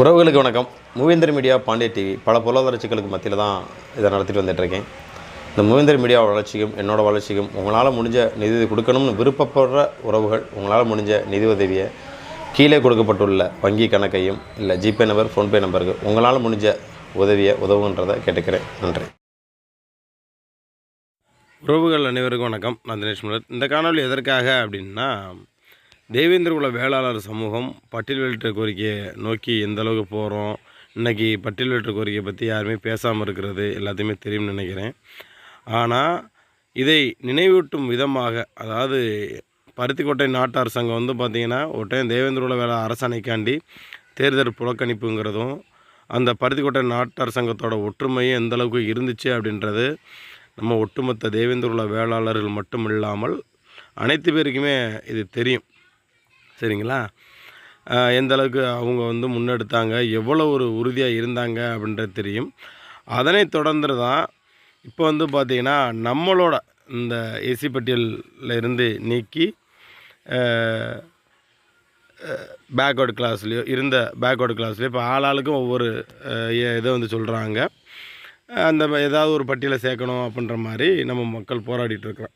உறவுகளுக்கு வணக்கம். மூவேந்தர் media Pandya TV பல பொருளாதார சிக்கலுக்கு மத்தியில் தான் இதை நடத்திட்டு வந்துட்டுருக்கேன். இந்த மூவேந்தர் மீடியா வளர்ச்சிக்கும் என்னோடய வளர்ச்சிக்கும் உங்களால் முடிஞ்ச நிதி கொடுக்கணும்னு விருப்பப்படுற உறவுகள் உங்களால் முடிஞ்ச நிதி உதவியை கீழே கொடுக்கப்பட்டுள்ள வங்கி கணக்கையும் இல்லை ஜிபே நம்பர் ஃபோன்பே நம்பருக்கு உங்களால் முடிஞ்ச உதவியை உதவுன்றதை கேட்டுக்கிறேன். நன்றி. உறவுகள் அனைவருக்கும் வணக்கம். நான் தினேஷ் முலர் இந்த காணொலி எதற்காக அப்படின்னா தேவேந்திரகுல வேளாளர் சமூகம் பட்டியல் வெளியிட்ட கோரிக்கையை நோக்கி எந்த அளவுக்கு போகிறோம் இன்றைக்கி பட்டியல் வெளியிட்ட கோரிக்கையை பற்றி யாருமே பேசாமல் இருக்கிறது எல்லாத்தையுமே தெரியும்னு நினைக்கிறேன். ஆனால் இதை நினைவூட்டும் விதமாக அதாவது பருத்திக்கோட்டை நாட்டார் சங்கம் வந்து பார்த்திங்கன்னா ஒரு டைம் தேவேந்திர வேளா அரசாணைக்காண்டி தேர்தல் புறக்கணிப்புங்கிறதும் அந்த பருத்திக்கோட்டை நாட்டார் சங்கத்தோட ஒற்றுமையும் எந்த அளவுக்கு இருந்துச்சு அப்படின்றது நம்ம ஒட்டுமொத்த தேவேந்திரகுல வேளாளர்கள் மட்டும் இல்லாமல் அனைத்து பேருக்குமே இது தெரியும். சரிங்களா? எந்த அளவுக்கு அவங்க வந்து முன்னெடுத்தாங்க எவ்வளோ ஒரு உறுதியாக இருந்தாங்க அப்படின்றது தெரியும். அதனை தொடர்ந்து தான் இப்போ வந்து பார்த்திங்கன்னா நம்மளோட இந்த ஏசி பட்டியலில் இருந்து நீக்கி பேக்வர்டு கிளாஸ்லேயோ இருந்த பேக்வர்டு கிளாஸ்லேயோ இப்போ ஆளாளுக்கும் ஒவ்வொரு இதை வந்து சொல்கிறாங்க அந்த ஏதாவது ஒரு பட்டியலை சேர்க்கணும் அப்படின்ற மாதிரி நம்ம மக்கள் போராடிட்டு இருக்கிறோம்.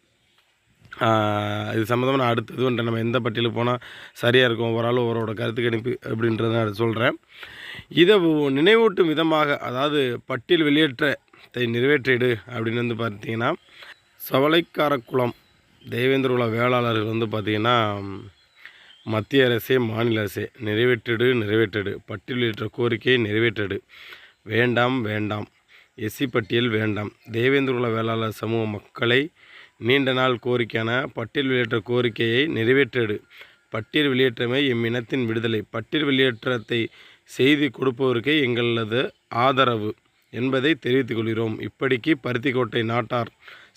இது சம்மந்தமாக நான் அடுத்தது வந்துட்டு நம்ம எந்த பட்டியலுக்கு போனால் சரியாக இருக்கும்? ஒரு ஆள் ஒருவரோட கருத்து கணிப்பு அப்படின்றத நான் சொல்கிறேன் இதை நினைவூட்டும் விதமாக அதாவது பட்டியல் வெளியேற்றத்தை நிறைவேற்றிடு அப்படின்னு வந்து பார்த்தீங்கன்னா சவளைக்காரக்குளம் தேவேந்திர குல வேளாளர்கள் வந்து பார்த்திங்கன்னா மத்திய அரசே மாநில அரசே நிறைவேற்றிடு நிறைவேற்றிடு. வெளியேற்ற கோரிக்கையை நிறைவேற்றிடு. வேண்டாம் வேண்டாம். எஸ்சி பட்டியல் வேண்டாம். தேவேந்திர குல வேளாளர் சமூக மக்களை நீண்ட நாள் கோரிக்கையான பட்டியல் வெளியேற்ற கோரிக்கையை நிறைவேற்றிடு. பட்டியல் வெளியேற்றமே எம் இனத்தின் விடுதலை. பட்டியல் வெளியேற்றத்தை செய்தி கொடுப்பவருக்கே எங்களது ஆதரவு என்பதை தெரிவித்துக் கொள்கிறோம். இப்படிக்கு பருத்திக்கோட்டை நாட்டார்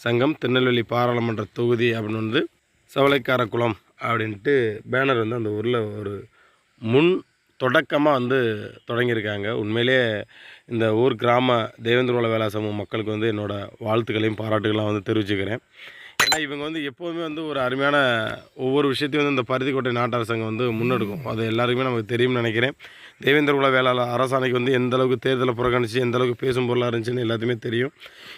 சங்கம் திருநெல்வேலி பாராளுமன்ற தொகுதி அப்படின்னு வந்து சவளைக்காரக்குளம் அப்படின்ட்டு பேனர் வந்து அந்த ஊரில் ஒரு முன் தொடக்கமாக வந்து தொடங்கியிருக்காங்க. உண்மையிலே இந்த ஊர் கிராம தேவேந்திரகுல வேலா சமூக மக்களுக்கு வந்து என்னோடய வாழ்த்துக்களையும் பாராட்டுகளையும் வந்து தெரிவிச்சுக்கிறேன். ஏன்னா இவங்க வந்து எப்போதுமே வந்து ஒரு அருமையான ஒவ்வொரு விஷயத்தையும் வந்து இந்த பருத்திக்கோட்டை நாட்டு அரசாங்கம் வந்து முன்னெடுக்கும். அது எல்லாருக்குமே நமக்கு தெரியும்னு நினைக்கிறேன். தேவேந்திர குல வேளாளர் அரசாணைக்கு வந்து எந்த அளவுக்கு தேர்தலை புறக்கணிச்சு எந்த அளவுக்கு பேசும் பொருளாக இருந்துச்சுன்னு எல்லாத்தையுமே தெரியும்.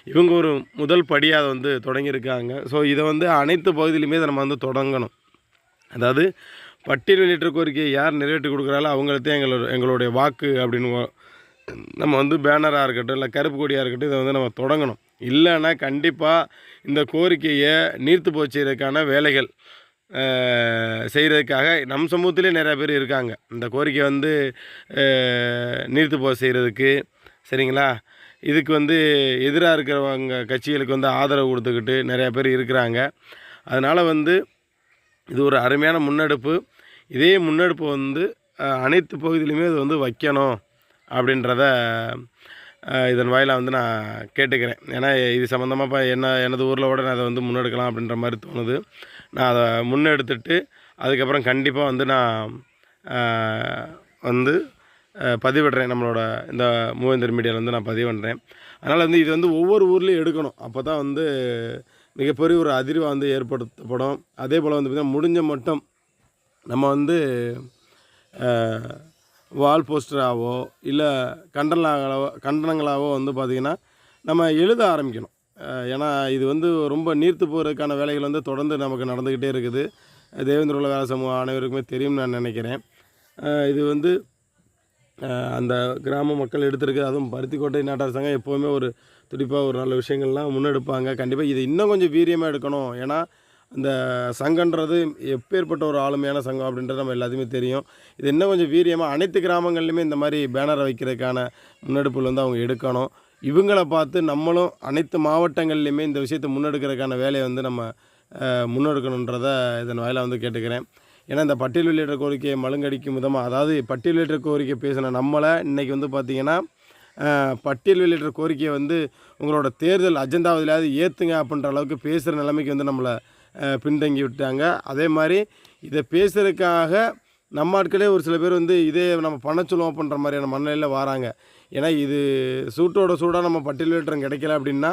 இவங்க ஒரு முதல் படியாக வந்து தொடங்கியிருக்காங்க. ஸோ இதை வந்து அனைத்து பகுதியிலுமே இதை நம்ம வந்து தொடங்கணும். அதாவது பட்டியல் வெளியிட்ட கோரிக்கையை யார் நிறைவேற்றி கொடுக்குறாங்களோ அவங்கள்தான் எங்களோட எங்களுடைய வாக்கு அப்படின்னு நம்ம வந்து பேனராக இருக்கட்டும் இல்லை கருப்பு கொடியாக இருக்கட்டும் இதை வந்து நம்ம தொடங்கணும். இல்லைன்னா கண்டிப்பாக இந்த கோரிக்கையை நீர்த்து போச்சுறதுக்கான வேலைகள் செய்கிறதுக்காக நம் சமூகத்திலே நிறையா பேர் இருக்காங்க. இந்த கோரிக்கை வந்து நீர்த்து போக செய்கிறதுக்கு சரிங்களா? இதுக்கு வந்து எதிராக இருக்கிறவங்க கட்சிகளுக்கு வந்து ஆதரவு கொடுத்துக்கிட்டு நிறையா பேர் இருக்கிறாங்க. அதனால் வந்து இது ஒரு அருமையான முன்னெடுப்பு. இதே முன்னெடுப்பு வந்து அனைத்து பகுதியிலுமே இது வந்து வைக்கணும் அப்படின்றத இதன் வாயிலாக வந்து நான் கேட்டுக்கிறேன். ஏன்னா இது சம்மந்தமாக இப்போ என்ன எனது ஊரில் கூட நான் அதை வந்து முன்னெடுக்கலாம் அப்படின்ற மாதிரி தோணுது. நான் அதை முன்னெடுத்துட்டு அதுக்கப்புறம் கண்டிப்பாக வந்து நான் வந்து பதிவிடுறேன். நம்மளோட இந்த மூவேந்தர் மீடியாவில் வந்து நான் பதிவு பண்ணுறேன் அதனால் வந்து இது வந்து ஒவ்வொரு ஊர்லேயும் எடுக்கணும். அப்போ தான் வந்து மிகப்பெரிய ஒரு அதிர்வை வந்து ஏற்படுத்தப்படும். அதே போல் வந்து பார்த்திங்கன்னா முடிஞ்ச மட்டும் நம்ம வந்து வால் போஸ்டராகவோ இல்லை கண்டனங்களாவோ கண்டனங்களாகவோ வந்து பார்த்திங்கன்னா நம்ம எழுத ஆரம்பிக்கணும். ஏன்னா இது வந்து ரொம்ப நீர்த்து போகிறதுக்கான வேலைகள் வந்து தொடர்ந்து நமக்கு நடந்துக்கிட்டே இருக்குது. தேவேந்திர உலக வேலை சமூகம் அனைவருக்குமே தெரியும்னு நான் நினைக்கிறேன். இது வந்து அந்த கிராம மக்கள் எடுத்திருக்கு அதுவும் பருத்திக்கோட்டை நாட்டார் சங்கம் எப்போவுமே ஒரு துடிப்பாக ஒரு நல்ல விஷயங்கள்லாம் முன்னெடுப்பாங்க. கண்டிப்பாக இது இன்னும் கொஞ்சம் வீரியமாக எடுக்கணும். ஏன்னா இந்த சங்கன்றது எப்பேற்பட்ட ஒரு ஆளுமையான சங்கம் அப்படின்றது நம்ம எல்லாத்தையுமே தெரியும். இது இன்னும் கொஞ்சம் வீரியமாக அனைத்து கிராமங்கள்லையுமே இந்த மாதிரி பேனரை வைக்கிறதுக்கான முன்னெடுப்புகள் வந்து அவங்க எடுக்கணும். இவங்களை பார்த்து நம்மளும் அனைத்து மாவட்டங்கள்லையுமே இந்த விஷயத்தை முன்னெடுக்கிறதுக்கான வேலையை வந்து நம்ம முன்னெடுக்கணுன்றதை முன்னெடுக்கணுன்றத இதன் வாயிலாக வந்து கேட்டுக்கிறேன். ஏன்னா இந்த பட்டியல் வெளியிட்ட கோரிக்கையை மழுங்கடிக்கும் விதமாக அதாவது பட்டியல் வெளியிட்ட கோரிக்கை பேசின நம்மளை இன்றைக்கி வந்து பார்த்திங்கன்னா பட்டியல் வெளியிட்ட கோரிக்கையை வந்து உங்களோட தேர்தல் அஜெண்டாவிலாவது ஏற்றுங்க அப்படின்ற அளவுக்கு பேசுகிற நிலைமைக்கு வந்து நம்மளை பின்தங்கி விட்டாங்க. அதே மாதிரி இதை பேசுகிறதுக்காக நம்ம ஆட்களே ஒரு சில பேர் வந்து இதே நம்ம பண்ண சொல்லுவோம் அப்படின்ற மாதிரியான மனநிலையில் வராங்க. ஏன்னா இது சூட்டோட சூடாக நம்ம பட்டியல் வேற்றம் கிடைக்கல அப்படின்னா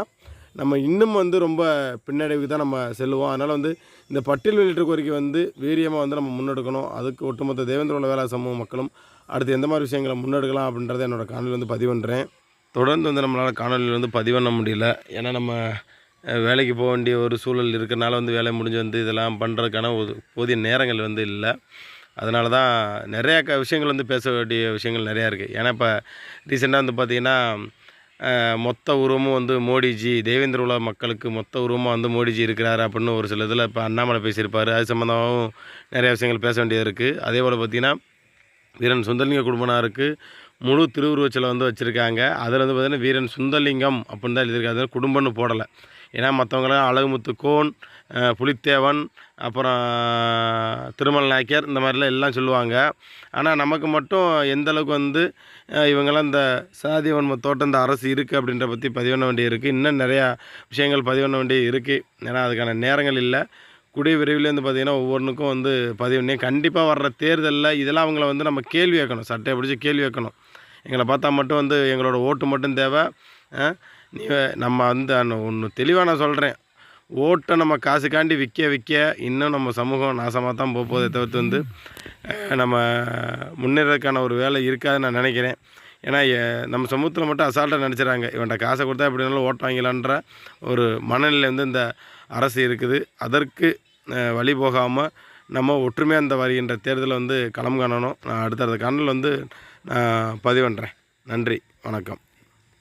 நம்ம இன்னும் வந்து ரொம்ப பின்னடைவுக்கு தான் நம்ம செல்லுவோம். அதனால் வந்து இந்த பட்டியல் வெளியிட்ட கோரிக்கை வந்து வீரியமாக வந்து நம்ம முன்னெடுக்கணும். அதுக்கு ஒட்டுமொத்த தேவேந்திர உள்ள வேலை சமூக மக்களும் அடுத்து எந்த மாதிரி விஷயங்களை முன்னெடுக்கலாம் அப்படின்றத என்னோட காணொலி வந்து பதிவு பண்ணுறேன் தொடர்ந்து வந்து நம்மளால் காணொலியில் வந்து பதிவு பண்ண முடியல. ஏன்னா நம்ம வேலைக்கு போக வேண்டிய ஒரு சூழல் இருக்கிறனால வந்து வேலை முடிஞ்சு வந்து இதெல்லாம் பண்ணுறதுக்கான ஒரு போதிய நேரங்கள் வந்து இல்லை. அதனால தான் நிறையா க விஷயங்கள் வந்து பேச வேண்டிய விஷயங்கள் நிறையா இருக்குது ஏன்னா இப்போ ரீசெண்டாக வந்து பார்த்திங்கன்னா மொத்த உருவமும் வந்து மோடிஜி தேவேந்திர உலக மக்களுக்கு மொத்த உருவமாக வந்து மோடிஜி இருக்கிறாரு அப்படின்னு ஒரு சில இதில் இப்போ அண்ணாமலை பேசியிருப்பார். அது சம்மந்தமாகவும் நிறைய விஷயங்கள் பேச வேண்டியது இருக்குது அதே போல் பார்த்திங்கன்னா வீரன் சுந்தரலிங்க குடும்பனாருக்கு முழு திருவுருவச்சிலை வந்து வச்சுருக்காங்க. அதில் வந்து பார்த்திங்கன்னா வீரன் சுந்தரலிங்கம் அப்படின்னு தான் எழுதியிருக்காங்க அதில் குடும்பம்னு போடலை. ஏன்னா மற்றவங்களாம் அழகுமுத்து கோன் புலித்தேவன் அப்புறம் திருமல் நாயக்கர் இந்த மாதிரிலாம் எல்லாம் சொல்லுவாங்க. ஆனால் நமக்கு மட்டும் எந்தளவுக்கு வந்து அஹ், இவங்கெல்லாம் இந்த சாதி வன்ம தோட்டம் இந்த அரசு இருக்குது அப்படின்ற பற்றி பதிவு பண்ண வேண்டியது இருக்குது இன்னும் நிறையா விஷயங்கள் பதிவு பண்ண வேண்டிய இருக்குது ஏன்னா அதுக்கான நேரங்கள் இல்லை. குடி விரைவில் வந்து பார்த்திங்கன்னா ஒவ்வொன்றுக்கும் வந்து பதிவு பண்ணி கண்டிப்பாக வர்ற தேர்தலில் இதெல்லாம் அவங்கள வந்து நம்ம கேள்வி வைக்கணும் சட்டையை பிடிச்சி கேள்வி வைக்கணும் எங்களை பார்த்தா மட்டும் வந்து எங்களோட ஓட்டு மட்டும் தேவை. நீ நம்ம வந்து ஒன்று தெளிவாக நான் சொல்கிறேன் ஓட்டை நம்ம காசுக்காண்டி விற்க விற்க இன்னும் நம்ம சமூகம் நாசமாக தான் போகுதே தவிர்த்து வந்து நம்ம முன்னேறதுக்கான ஒரு வேலை இருக்காதுன்னு நான் நினைக்கிறேன். ஏன்னா நம்ம சமூகத்தில் மட்டும் அசால்ட்டாக நினச்சிடறாங்க இவன்கிட்ட காசை கொடுத்தா எப்படி வேணாலும் ஓட்டு வாங்கிலான்ற ஒரு மனநிலை வந்து இந்த அரசு இருக்குது. அதற்கு வழி போகாமல் நம்ம ஒற்றுமையாக இந்த வருகின்ற தேர்தலில் வந்து களம் காணணும். நான் அடுத்தடுத்த கண்ணில் வந்து நான் பதிவு பண்ணுறேன் நன்றி. வணக்கம்.